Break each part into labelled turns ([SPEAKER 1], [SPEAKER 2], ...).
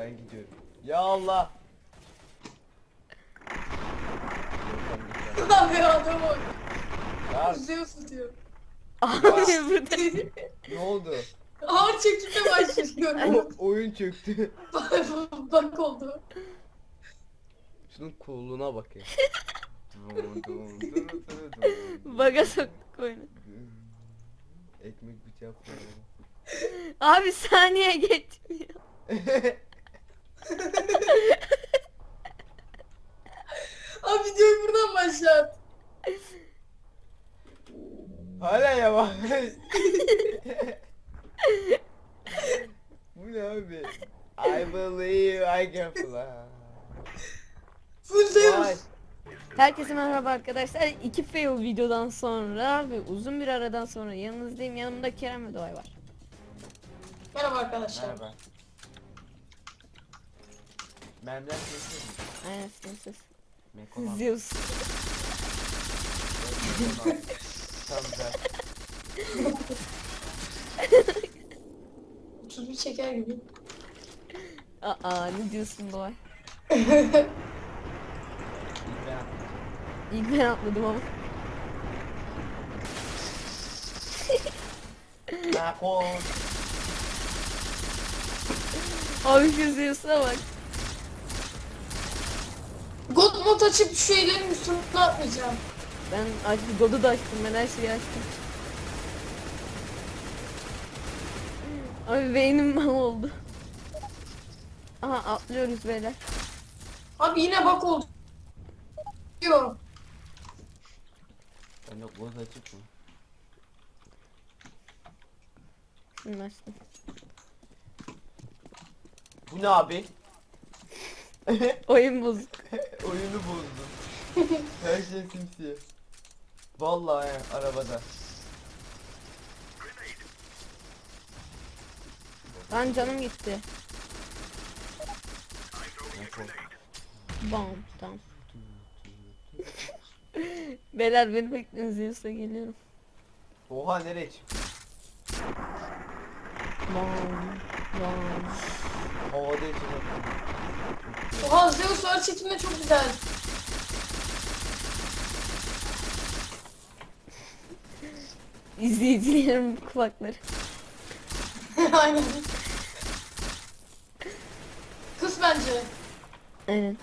[SPEAKER 1] Ben gidiyorum. Ya Allah.
[SPEAKER 2] Lan be adam bak.
[SPEAKER 1] Ya
[SPEAKER 2] Zeus
[SPEAKER 3] burada.
[SPEAKER 1] ne oldu?
[SPEAKER 2] Ağır çekimle başlıyor.
[SPEAKER 1] O, oyun çöktü.
[SPEAKER 2] Bak oldu.
[SPEAKER 1] Şunun coolluğuna bak ya.
[SPEAKER 3] Baga soktuk oyunu.
[SPEAKER 1] Ekmek bıçağı koyalım.
[SPEAKER 3] Abi saniye geçmiyor.
[SPEAKER 2] Abi videoyu buradan başlat.
[SPEAKER 1] Hala yavaş. Bu ne abi? I believe I can fly.
[SPEAKER 2] Full
[SPEAKER 1] Vay.
[SPEAKER 2] Zeus.
[SPEAKER 3] Herkese merhaba arkadaşlar. İki fail videodan sonra ve uzun bir aradan sonra yanınızdayım. Yanımda Kerem ve Doğay var.
[SPEAKER 2] Merhaba arkadaşlar.
[SPEAKER 1] Merhaba. Memler sesi mi?
[SPEAKER 3] Aynen sınırsız.
[SPEAKER 1] Mekoman.
[SPEAKER 3] Zeus.
[SPEAKER 1] Tam güzel.
[SPEAKER 2] 31 çeker gibi.
[SPEAKER 3] Aa ne diyorsun
[SPEAKER 1] ben atlayacağım.
[SPEAKER 3] İlk ben atladım ama.
[SPEAKER 1] Mekon.
[SPEAKER 3] Abi şu Zeus'a bak.
[SPEAKER 2] Mod açıp şu ellerin üstüne atmayacağım.
[SPEAKER 3] Ben açtım, God'u da açtım, ben her şeyi açtım. Abi beynim mal oldu. Aha atlıyoruz beyler.
[SPEAKER 2] Abi yine bak oldu. Diyor.
[SPEAKER 1] Ben de boz açık mı?
[SPEAKER 3] Şunu açtım.
[SPEAKER 1] Bu ne abi?
[SPEAKER 3] Oyun bozuk.
[SPEAKER 1] Oyunu bozdum. Her şey simsiyah. Vallahi ya, arabada.
[SPEAKER 3] Lan canım gitti. Bam tamam. Beyler beni bekleyin Zeus'a geliyorum.
[SPEAKER 1] Oha nereye çıktı?
[SPEAKER 3] Bam bam.
[SPEAKER 1] Havada içine.
[SPEAKER 2] Oha Zeus ağır çekimde çok güzel.
[SPEAKER 3] İzleyicilerim kulakları.
[SPEAKER 2] Aynen. Kız bence.
[SPEAKER 3] Aynen.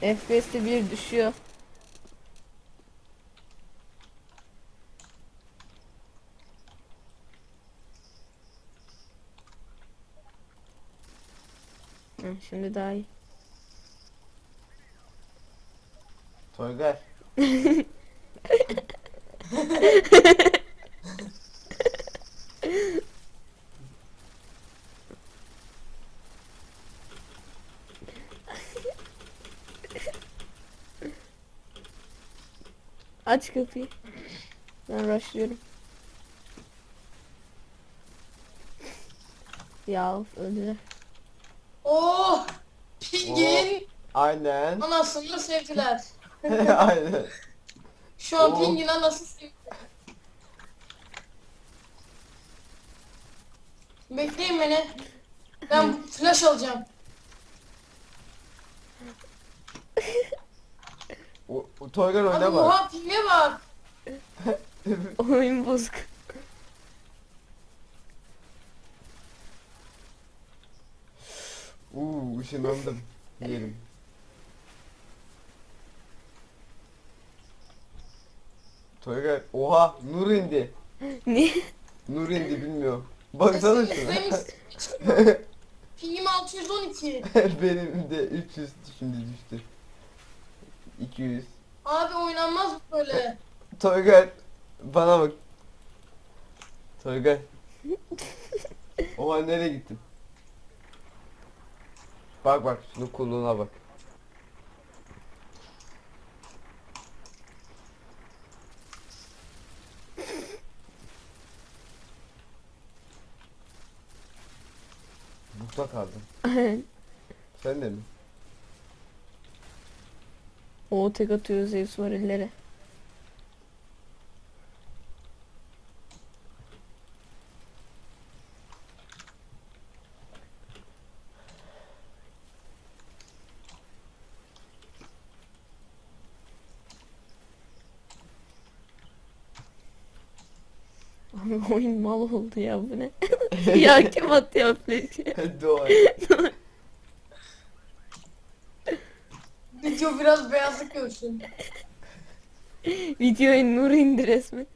[SPEAKER 3] FPS'te bir düşüyor. Şimdi daha iyi.
[SPEAKER 1] Toygar.
[SPEAKER 3] Aç kapıyı. Ben rushlıyorum. Ya öldüler.
[SPEAKER 1] Aynen.
[SPEAKER 2] anasını sevdiler.
[SPEAKER 1] Aynen.
[SPEAKER 2] Şu an
[SPEAKER 1] Oh.
[SPEAKER 2] pingin anasını sevdiler. Bekleyin beni. Ben flash alacağım.
[SPEAKER 1] O, o Toygar
[SPEAKER 2] Abi
[SPEAKER 1] oyna bak.
[SPEAKER 2] oha pinge bak.
[SPEAKER 3] Oyun bozuk.
[SPEAKER 1] Uuu ışınlandım. Diyelim. Toygar. Oha nur indi.
[SPEAKER 3] ne?
[SPEAKER 1] Nur indi bilmiyorum. Baksana şuna.
[SPEAKER 2] Benim- Pingim 612.
[SPEAKER 1] Benim de 300 şimdi düştü. 200.
[SPEAKER 2] Abi oynanmaz böyle.
[SPEAKER 1] Toygar bana bak. Toygar. Oha nereye gittin? Bak bak şunun kulluğuna bak. kaldım. Sen de mi?
[SPEAKER 3] O tek atıyor Zeus varillere. Oyun mal oldu ya bu ne? ya kim atıyor flash'ı?
[SPEAKER 1] Doğa.
[SPEAKER 2] Video biraz beyazlık görsün.
[SPEAKER 3] Videoya nur indi resmen.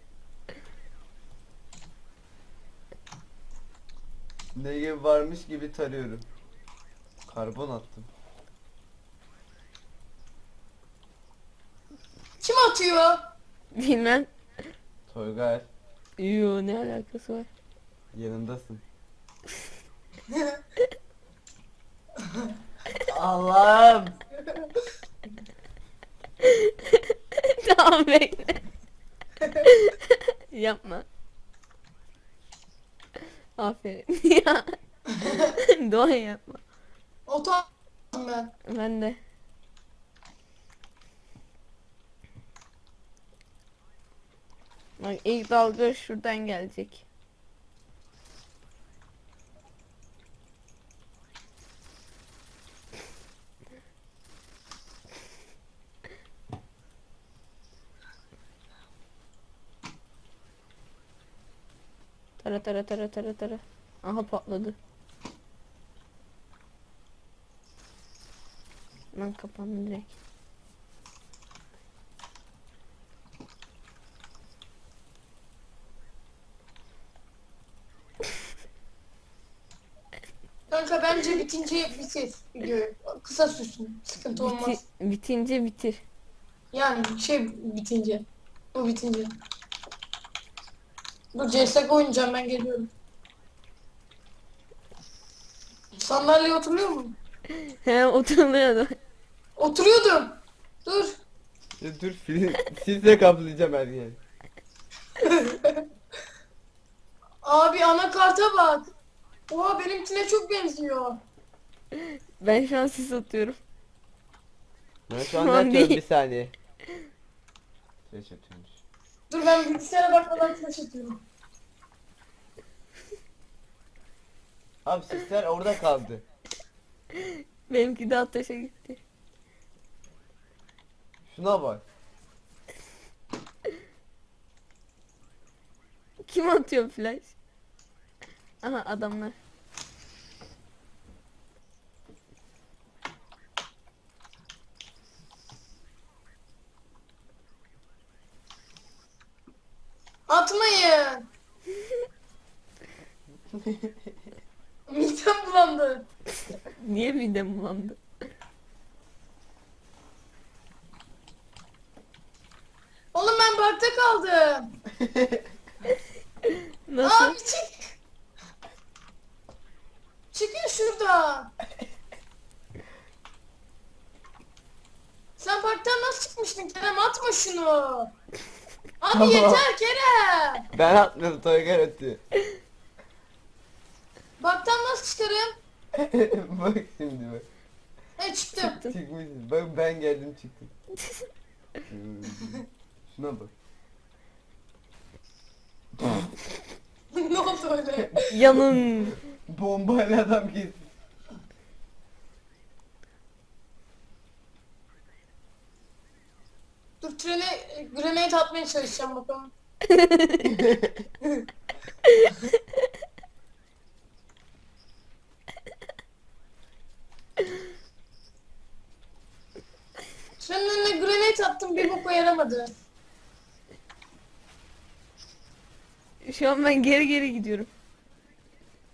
[SPEAKER 1] Ne gibi varmış gibi tarıyorum. Karbon attım.
[SPEAKER 2] Kim atıyor?
[SPEAKER 3] Bilmem.
[SPEAKER 1] Toygar
[SPEAKER 3] Yo ne alakası var?
[SPEAKER 1] Yanındasın. Allah'ım.
[SPEAKER 3] tamam bekle. Yapma. Aferin. ya. Doğa yapma.
[SPEAKER 2] Attım ben.
[SPEAKER 3] Ben de. Bak ilk dalga şuradan gelecek. Tara tara tara tara tara. Aha patladı. Lan kapandı direkt.
[SPEAKER 2] Kanka bence bitince bitir videoyu. Kısa sürsün. Sıkıntı olmaz.
[SPEAKER 3] Biti- bitince bitir.
[SPEAKER 2] Yani şey bitince. Bu bitince. Dur CSGO oynayacağım ben geliyorum. Sandalyeye oturuyor mu?
[SPEAKER 3] He oturuluyordu.
[SPEAKER 2] Oturuyordum. Dur.
[SPEAKER 1] Ya dur film sizle kaplayacağım her yeri.
[SPEAKER 2] Abi anakarta bak. Oha benimkine çok benziyor.
[SPEAKER 3] Ben şu an sis atıyorum.
[SPEAKER 1] Ben şu an
[SPEAKER 3] Şu
[SPEAKER 1] ne
[SPEAKER 3] an
[SPEAKER 1] atıyorum
[SPEAKER 3] değil.
[SPEAKER 1] bir saniye. Flash atıyormuş.
[SPEAKER 2] Dur ben bilgisayara bakmadan flash atıyorum.
[SPEAKER 1] Abi sesler orada kaldı.
[SPEAKER 3] Benimki de ateşe gitti.
[SPEAKER 1] Şuna bak.
[SPEAKER 3] Kim atıyor flash? Aha adamlar.
[SPEAKER 2] Atmayın. Midem bulandı.
[SPEAKER 3] Niye midem bulandı?
[SPEAKER 2] Oğlum ben bakta kaldım.
[SPEAKER 3] Nasıl?
[SPEAKER 2] Abi çık. Çıkın şurada. Sen parktan nasıl çıkmıştın Kerem? Atma şunu. Abi
[SPEAKER 1] Tamam.
[SPEAKER 2] yeter Kerem.
[SPEAKER 1] ben atmadım Toygar attı. bak şimdi bak.
[SPEAKER 2] E çıktım.
[SPEAKER 1] Çıkmışsın. Bak ben geldim çıktım. Şuna bak.
[SPEAKER 2] ne oldu öyle?
[SPEAKER 3] Yanın.
[SPEAKER 1] Bombayla adam kesin.
[SPEAKER 2] Dur trene e, grenade atmaya çalışacağım bakalım. Attım bir boka yaramadı.
[SPEAKER 3] Şu an ben geri geri gidiyorum.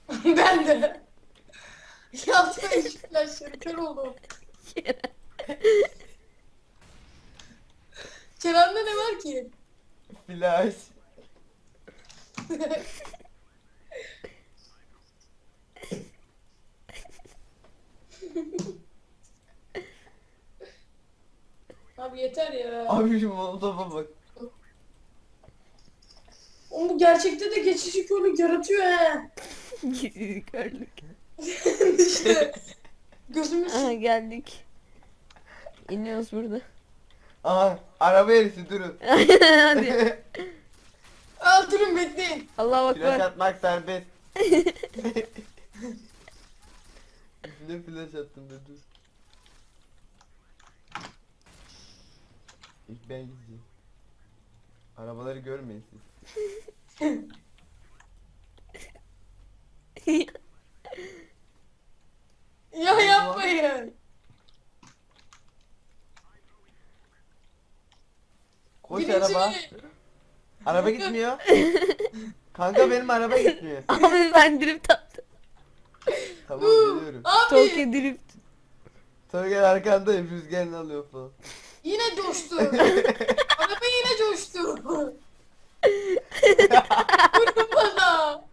[SPEAKER 2] ben de. Şu flashları kör oldum. Kerem'de ne var ki?
[SPEAKER 1] Flash.
[SPEAKER 2] Abi yeter ya.
[SPEAKER 1] Abi şu molotofa bak.
[SPEAKER 2] Oğlum bu gerçekte de geçici körlük yaratıyor he.
[SPEAKER 3] Gizli körlük.
[SPEAKER 2] işte. Gözümüz
[SPEAKER 3] Aha geldik. İniyoruz burada.
[SPEAKER 1] Aha araba yarısı durun.
[SPEAKER 3] Hadi.
[SPEAKER 2] Aa durun bekleyin.
[SPEAKER 3] Allahu
[SPEAKER 1] Flash
[SPEAKER 3] akbar.
[SPEAKER 1] atmak serbest. ne flash attım be dur. İlk ben gideceğim. Arabaları görmeyin siz.
[SPEAKER 2] Ya yapmayın.
[SPEAKER 1] Koş
[SPEAKER 2] Birinci-
[SPEAKER 1] araba. Araba gitmiyor. Kanka benim araba gitmiyor.
[SPEAKER 3] Abi ben drift attım.
[SPEAKER 1] Tamam geliyorum.
[SPEAKER 2] Abi
[SPEAKER 3] Tokyo drift.
[SPEAKER 1] Gel arkandayım rüzgarını alıyor falan.
[SPEAKER 2] Yine coştu. Araba yine coştu. Vurun bana.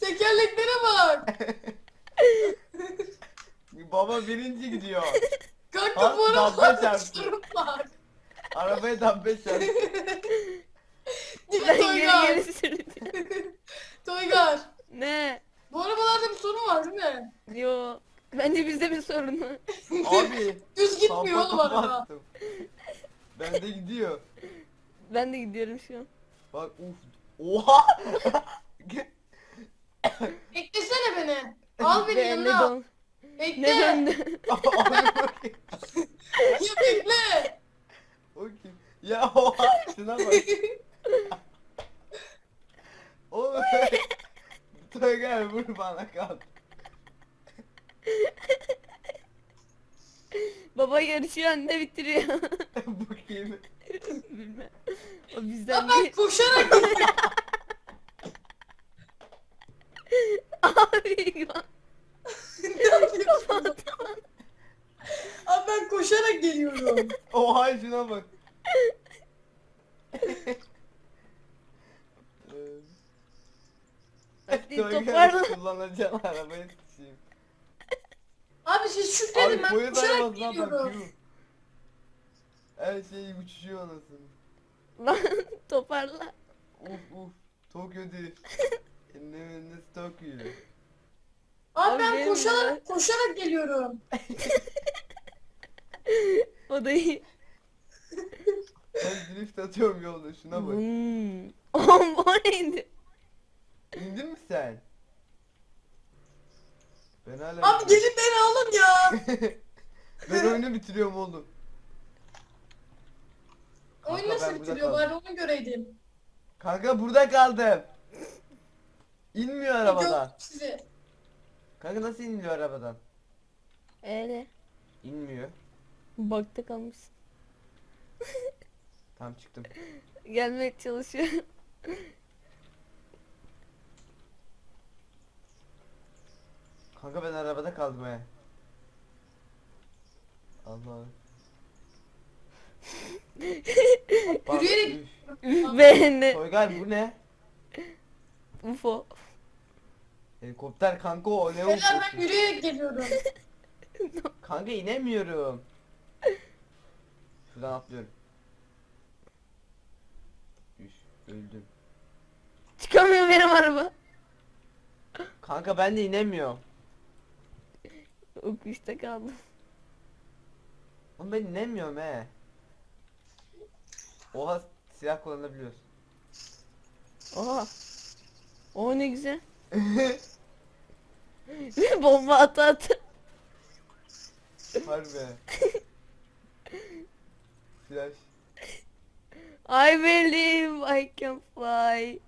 [SPEAKER 2] Tekerleklere bak.
[SPEAKER 1] Baba birinci gidiyor.
[SPEAKER 2] Kanka
[SPEAKER 1] Ha,
[SPEAKER 2] bu araba
[SPEAKER 1] damla çarptı.
[SPEAKER 2] sorun var.
[SPEAKER 1] Arabaya dambe çarptı.
[SPEAKER 2] Yine
[SPEAKER 3] Ben geri
[SPEAKER 2] Toygar.
[SPEAKER 3] geri sürdüm.
[SPEAKER 2] Toygar.
[SPEAKER 3] Ne?
[SPEAKER 2] Bu arabalarda bir sorun var değil mi?
[SPEAKER 3] Yo. Bence bizde bir sorun var.
[SPEAKER 2] Araba.
[SPEAKER 1] attım. Bende gidiyor.
[SPEAKER 3] Ben de gidiyorum şu an.
[SPEAKER 1] Bak uf. Oha.
[SPEAKER 2] Beklesene beni. Al beni yanına.
[SPEAKER 3] don-
[SPEAKER 2] Bekle.
[SPEAKER 3] Ne döndü?
[SPEAKER 2] Ya bekle.
[SPEAKER 1] O kim? Ya oha şuna bak. Oğlum. Tövbe vur bana kal.
[SPEAKER 3] Baba yarışıyor anne bitiriyor.
[SPEAKER 1] Bu kim?
[SPEAKER 3] Bilmem. O bizden
[SPEAKER 2] ben
[SPEAKER 3] değil.
[SPEAKER 2] koşarak gidiyorum.
[SPEAKER 3] Abi ya.
[SPEAKER 2] ne yapıyorsun? Abi ben koşarak geliyorum.
[SPEAKER 1] Oha şuna bak.
[SPEAKER 3] Hadi
[SPEAKER 1] Tövbe
[SPEAKER 3] toparla.
[SPEAKER 1] kullanacağım arabayı.
[SPEAKER 2] Abi siz şükredin ben
[SPEAKER 1] bak
[SPEAKER 2] geliyorum.
[SPEAKER 1] Her şey uçuşuyor anasını.
[SPEAKER 3] Lan toparla.
[SPEAKER 1] Uf uf. Tokyo değil. Enneminde Tokyo.
[SPEAKER 2] Abi
[SPEAKER 3] Abi
[SPEAKER 2] ben koşarak koşarak geliyorum.
[SPEAKER 3] O da iyi.
[SPEAKER 1] Ben drift atıyorum yolda şuna bak.
[SPEAKER 3] Hmm. O neydi?
[SPEAKER 1] İndin mi sen? Ben hala
[SPEAKER 2] Abi gelin beni alın ya.
[SPEAKER 1] ben oyunu bitiriyorum oğlum.
[SPEAKER 2] Oyun
[SPEAKER 1] Kanka,
[SPEAKER 2] nasıl
[SPEAKER 1] ben burada
[SPEAKER 2] bitiriyor
[SPEAKER 1] kaldım.
[SPEAKER 2] bari onu göreydim.
[SPEAKER 1] Kanka burada kaldım. İnmiyor arabadan.
[SPEAKER 2] Size.
[SPEAKER 1] Kanka nasıl inmiyor arabadan?
[SPEAKER 3] Öyle.
[SPEAKER 1] İnmiyor.
[SPEAKER 3] Bakta kalmışsın.
[SPEAKER 1] Tam çıktım.
[SPEAKER 3] Gelmeye çalışıyor.
[SPEAKER 1] Kanka ben arabada kaldım he. Allah. Bak,
[SPEAKER 2] Yürüyerek-
[SPEAKER 1] üf.
[SPEAKER 3] Üf be ne?
[SPEAKER 1] Toygar bu ne?
[SPEAKER 3] UFO.
[SPEAKER 1] Helikopter kanka o ne
[SPEAKER 2] Beyler ben yürüyerek geliyorum.
[SPEAKER 1] Kanka inemiyorum. Şuradan atlıyorum. Üf, öldüm.
[SPEAKER 3] Çıkamıyor benim araba.
[SPEAKER 1] Kanka ben de inemiyorum.
[SPEAKER 3] Ukuşta kaldım.
[SPEAKER 1] Oğlum ben inemiyorum he. Oha silah kullanabiliyoruz.
[SPEAKER 3] Oha. O ne güzel. Bomba at at.
[SPEAKER 1] Harbi. Flash.
[SPEAKER 3] I believe I can fly.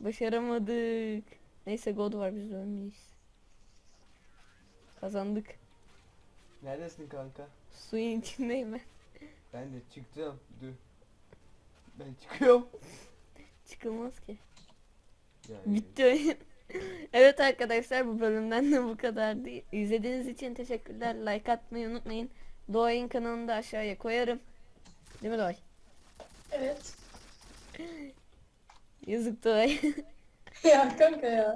[SPEAKER 3] Başaramadık. Neyse God var biz ölmeyiz. Kazandık.
[SPEAKER 1] Neredesin kanka?
[SPEAKER 3] Suyun içindeyim ben.
[SPEAKER 1] Ben de çıktım. Dur. Ben çıkıyorum.
[SPEAKER 3] Çıkılmaz ki.
[SPEAKER 1] Ya,
[SPEAKER 3] Bitti oyun. evet arkadaşlar bu bölümden de bu kadardı. İzlediğiniz için teşekkürler. Like atmayı unutmayın. Doğay'ın kanalını da aşağıya koyarım. Değil mi Doğay?
[SPEAKER 2] Evet.
[SPEAKER 3] Yazık Doğay.
[SPEAKER 2] Ya kanka ya.